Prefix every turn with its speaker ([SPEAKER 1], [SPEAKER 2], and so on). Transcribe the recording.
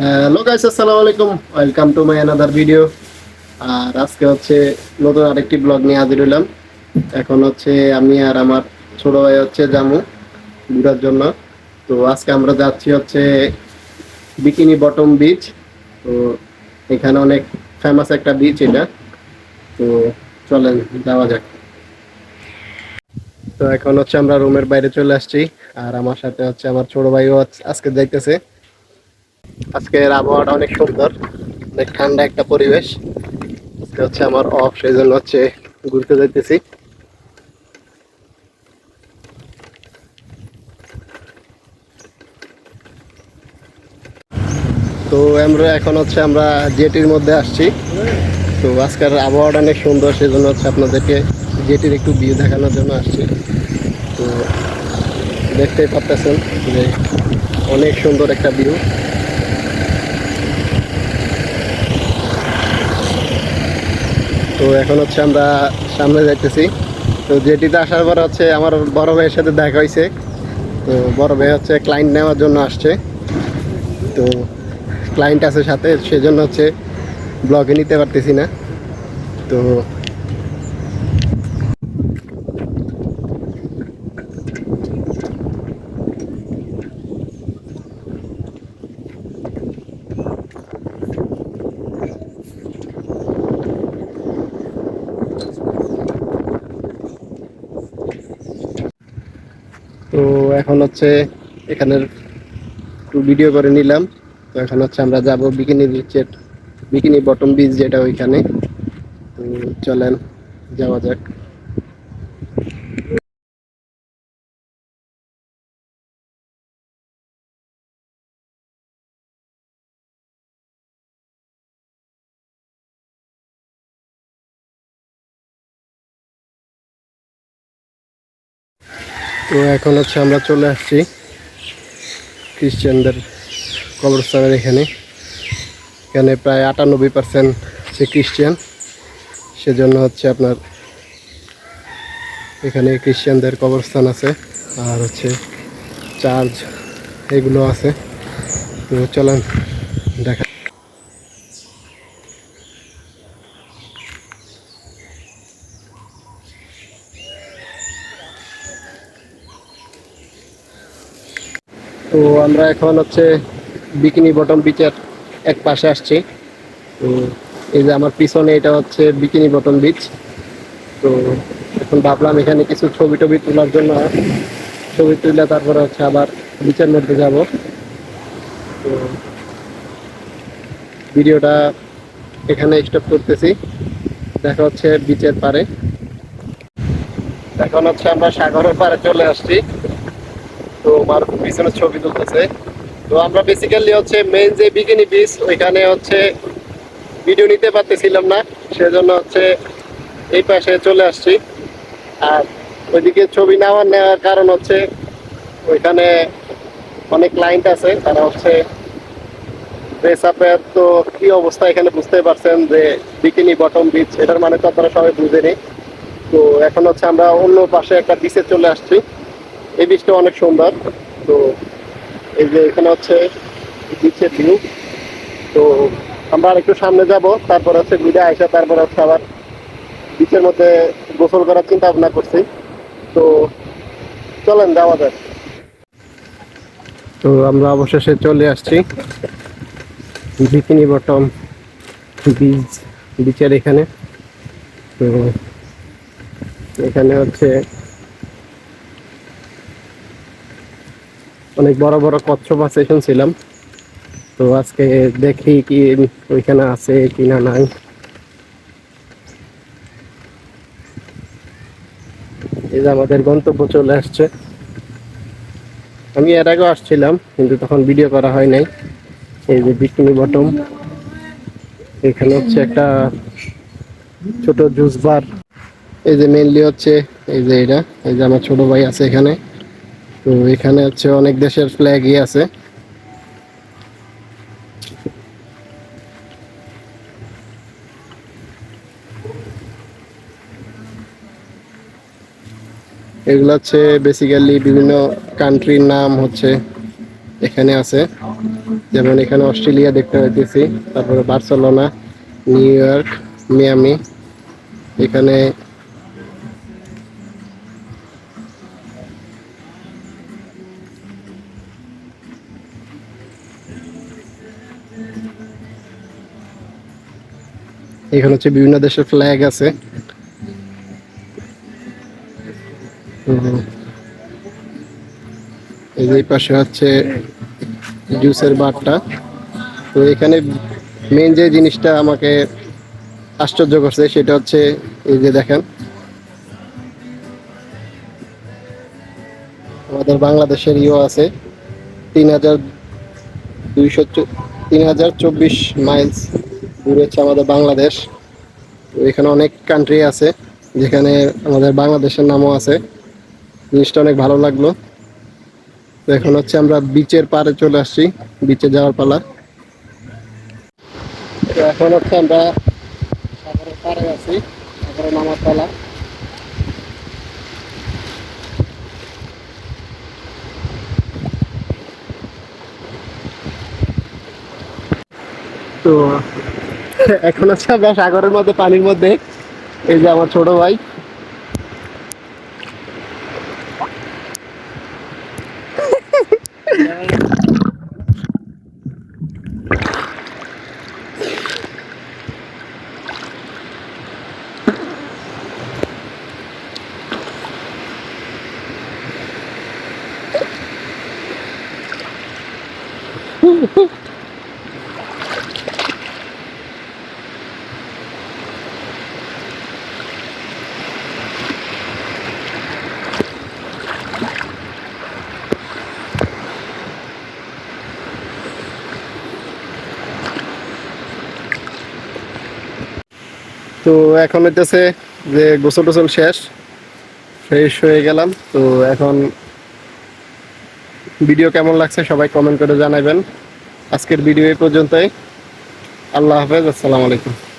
[SPEAKER 1] Hello guys আসসালামু আলাইকুম welcome to my another video আর আজকে হচ্ছে নতুন আরেকটি ব্লগ নিয়ে হাজির হইলাম এখন হচ্ছে আমি আর আমার ছোট ভাই হচ্ছে জামু ঘুরার জন্য। তো আজকে আমরা যাচ্ছি হচ্ছে বিকিনি বটম বিচ তো এখানে অনেক ফেমাস একটা বিচ এটা। তো চলেন, যাওয়া যাক। তো এখন হচ্ছে আমরা রুমের বাইরে চলে আসছি। আর আমার সাথে হচ্ছে আমার ছোট ভাইও আজ- আজকে যাইতেছে। আজকের আবহাওয়াটা অনেক সুন্দর, অনেক ঠান্ডা একটা পরিবেশ। আজকে হচ্ছে আমার অফ সেই জন্য হচ্ছে, ঘুরতে যাইতেছি। তো আমরা এখন হচ্ছে আমরা জেটির মধ্যে আসছি। তো আজকের আবহাওয়াটা অনেক সুন্দর সেই জন্য হচ্ছে আপনাদেরকে জেটির একটু ভিউ দেখানোর জন্য আসছি। তো দেখতেই পারতেছেন যে অনেক সুন্দর একটা ভিউ তো এখন হচ্ছে আমরা সামনে যাইতেছি। তো যেটিতে আসার পর হচ্ছে আমার বড় ভাইয়ের সাথে দেখা হয়েছে তো বড় ভাই হচ্ছে ক্লায়েন্ট নেওয়ার জন্য আসছে। তো ক্লায়েন্ট আছে সাথে, সেজন্য হচ্ছে ব্লগে নিতে পারতেছি না। তো তো এখন হচ্ছে এখানের একটু ভিডিও করে নিলাম। তো এখন হচ্ছে আমরা যাব বিকিনি বিচের বিকিনি বটম বিচ যেটা ওইখানে। তো চলেন, যাওয়া যাক। এখন হচ্ছে আমরা চলে আসছি খ্রিস্টানদের কবরস্থানের এখানে। এখানে প্রায় আটানব্বই পার্সেন্ট সে খ্রিস্টান সেজন্য হচ্ছে আপনার এখানে খ্রিস্টানদের কবরস্থান আছে আর হচ্ছে চার্চ এগুলো আছে। তো চলেন, দেখা তো আমরা এখন হচ্ছে বিকিনি বটম বিচের এক পাশে আসছি। তো এই যে আমার পিছনে এটা হচ্ছে বিকিনি বটম বিচ। তো এখন ভাবলাম এখানে কিছু ছবি টবি তোলার জন্য ছবি তুলে তারপরে হচ্ছে আবার বিচের মধ্যে যাব। তো ভিডিওটা এখানে স্টপ করতেছি। দেখা হচ্ছে বিচের পারে। এখন হচ্ছে আমরা সাগরের পারে চলে আসছি। তো আমার পিছনে ছবি তুলতেছে। তো আমরা বেসিক্যালি হচ্ছে মেইন যে বিকিনি বিচ ওইখানে হচ্ছে ভিডিও নিতে পারতেছিলাম না, সেজন্য হচ্ছে এই পাশে চলে আসছি। আর ওইদিকে ছবি নেওয়ার নেওয়ার কারণ হচ্ছে ওইখানে অনেক ক্লায়েন্ট আছে, তারা হচ্ছে ড্রেস আপের তো কি অবস্থা এখানে বুঝতে পারছেন যে বিকিনি বটম বিচ এটার মানে তো আপনারা সবাই বুঝেনি। তো এখন হচ্ছে আমরা অন্য পাশে একটা বিচে চলে আসছি। এই বীজটা অনেক সুন্দর। তো এই যে এখানে হচ্ছে বিচের ভিউ। তো আমরা আর একটু সামনে যাব, তারপর হচ্ছে ঘুরে আসা তারপর হচ্ছে আবার বিচের মধ্যে গোসল করার চিন্তা ভাবনা করছি। তো চলেন, যাওয়া যাক। তো আমরা অবশেষে চলে আসছি। বিকিনি বটম বিচ বিচের এখানে। তো এখানে হচ্ছে অনেক বড় বড় কচ্ছপ আছে শুনছিলাম তো আজকে দেখি কি ওইখানে আছে কি না নাই। এই যে আমাদের গন্তব্য চলে আসছে। আমি এর আগেও আসছিলাম, কিন্তু তখন ভিডিও করা হয় নাই। এই যে বিকিনি বটম এখানে হচ্ছে একটা ছোট জুস বার এই যে মেনলি হচ্ছে, এই যে এটা, এই যে আমার ছোট ভাই আছে এখানে। তো এখানে হচ্ছে অনেক দেশের ফ্ল্যাগই আছে। এগুলো হচ্ছে বেসিক্যালি বিভিন্ন কান্ট্রির নাম হচ্ছে এখানে আছে। যেমন এখানে অস্ট্রেলিয়া দেখতে পাইতেছি, তারপরে বার্সেলোনা, নিউ ইয়র্ক, মিয়ামি, এখানে এখানে হচ্ছে বিভিন্ন দেশের ফ্ল্যাগ আছে। এই যে পাশে হচ্ছে জুসের বারটা। তো এখানে মেন যে জিনিসটা আমাকে আশ্চর্য করছে সেটা হচ্ছে এই যে দেখেন। আমাদের বাংলাদেশের ইও আছে তিন হাজার দুইশো তিন হাজার চব্বিশ মাইলস দূরে হচ্ছে আমাদের বাংলাদেশ। তো এখানে অনেক কান্ট্রি আছে, যেখানে আমাদের বাংলাদেশের নামও আছে। জিনিসটা অনেক ভালো লাগল। তো এখন হচ্ছে আমরা বিচের পাড়ে চলে আসছি বিচে যাওয়ার পালা। তো এখন হচ্ছে আমরা সাগরের পাড়ে আছি, সাগরে নামার পালা। তো এখন হচ্ছে আমরা সাগরের মধ্যে পানির মধ্যে। এই যে আমার ছোট ভাই। তো এখন হইতেছে যে গোসল টোসল শেষ ফ্রেশ হয়ে গেলাম। তো এখন ভিডিও কেমন লাগছে সবাই কমেন্ট করে জানাবেন আজকের ভিডিও এই পর্যন্তই। আল্লাহ হাফেজ, আসসালামু আলাইকুম।